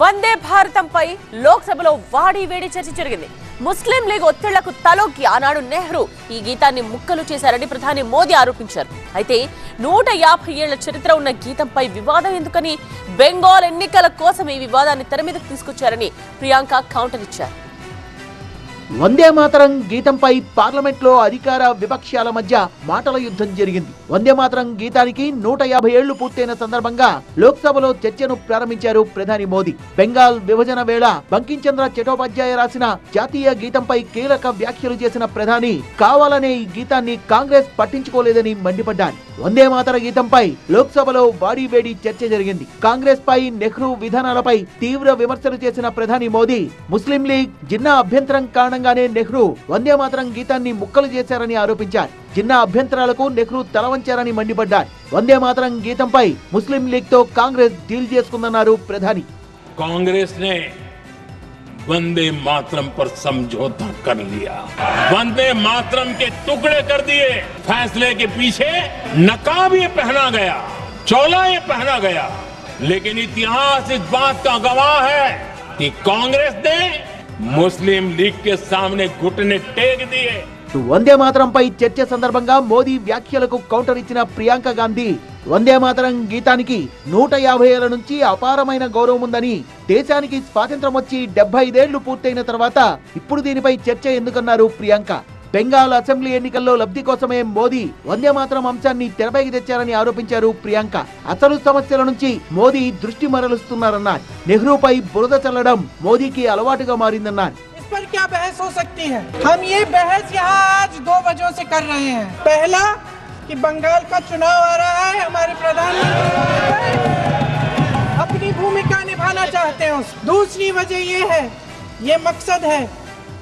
వందే భారతంపై లోక్సభలో వాడి వేడి చర్చ జరిగింది ముస్లిం లీగ్ ఒత్తిళ్లకు తలోకి ఆనాడు నెహ్రూ ఈ గీతాన్ని ముక్కలు చేశారని ప్రధాని మోదీ ఆరోపించారు అయితే నూట యాభై ఏళ్ల చరిత్ర ఉన్న గీతంపై వివాదం ఎందుకని బెంగాల్ ఎన్నికల కోసం ఈ వివాదాన్ని తెర మీదకు తీసుకొచ్చారని ప్రియాంక కౌంటర్ ఇచ్చారు వందే మాతరం గీతంపై పార్లమెంట్లో అధికార విపక్షాల మధ్య మాటల యుద్ధం జరిగింది వందే మాతరం గీతానికి నూట యాభై ఏళ్లు పూర్తయిన సందర్భంగా లోక్సభలో చర్చను ప్రారంభించారు ప్రధాని మోదీ బెంగాల్ విభజన వేళ బంకించంద్ర చటోపాధ్యాయ రాసిన జాతీయ గీతంపై కీలక వ్యాఖ్యలు చేసిన ప్రధాని కావాలనే ఈ గీతాన్ని కాంగ్రెస్ పట్టించుకోలేదని మండిపడ్డారు వందే మాతర గీతంపై లోక్సభలో వేడి చర్చ జరిగింది కాంగ్రెస్ పై నెహ్రూ విధానాలపై తీవ్ర విమర్శలు చేసిన ప్రధాని మోదీ ముస్లిం లీగ్ జిన్నా అభ్యంతరం కారణంగా కారణంగానే నెహ్రూ వందే మాతరం గీతాన్ని ముక్కలు చేశారని ఆరోపించారు చిన్న అభ్యంతరాలకు నెహ్రూ తలవంచారని మండిపడ్డారు వందే మాతరం గీతంపై ముస్లిం లీగ్ తో కాంగ్రెస్ డీల్ చేసుకుందన్నారు ప్రధాని కాంగ్రెస్ నే वंदे मातरम पर समझौता कर लिया वंदे मातरम के टुकड़े कर दिए फैसले के पीछे नकाब ये पहना गया चोला ये पहना गया लेकिन इतिहास इस बात का गवाह है कि कांग्रेस ने ముస్లిం లీగ్ కి సామ్ని ఘుటనే టేక్ దియే వందే మాతరంపై చర్చ సందర్భంగా మోదీ వ్యాఖ్యలకు కౌంటర్ ఇచ్చిన ప్రియాంక గాంధీ వందే మాతరం గీతానికి నూట యాభై ఏళ్ల నుంచి అపారమైన గౌరవం ఉందని దేశానికి స్వాతంత్రం వచ్చి డెబ్బై ఐదేళ్లు పూర్తయిన తర్వాత ఇప్పుడు దీనిపై చర్చ ఎందుకన్నారు ప్రియాంక बंगाल असेंबली ఎన్నికల్లో లబ్ధి కోసమే మోది వంద్య మాత్రం అంచాన్ని చెరవేగదచ్చారని ఆరోపించారు ప్రియాంక అసలు సమస్యల నుంచి మోది దృష్టి మరలుస్తున్నారు అన్నై నెహ్రూపై బురద చల్లడం మోదికి అలవాటుగా మారిందన్న ఇక్కడి క్యా బేహస్ హో సక్తీ హై హమ్ యే బేహస్ యహా ఆజ్ 2 బజో సే కర్ రహే హై పహలా కి బంగాల్ కా చునావ్ ఆ రహా హై హమారే ప్రధాన్ హై అప్ని భూమికా నిభానా చాహ్తే హై దూస్రీ వజహ యే హై యే మక్сад హై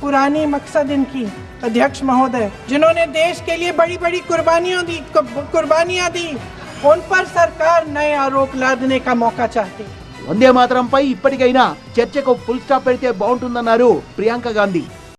పురానే మక్сад ఇన్కీ अध्यक्ष महोदय जिन्होंने देश के लिए बड़ी बड़ी कुर्बानियों दी कुर्बानियां दी उन पर सरकार नए आरोप लादने का मौका चाहती వందే మాత్రంపై ఇప్పటికైనా చర్చకు फुल स्टॉप పెడితే బాగుంటుందన్నారు ప్రియాంక గాంధీ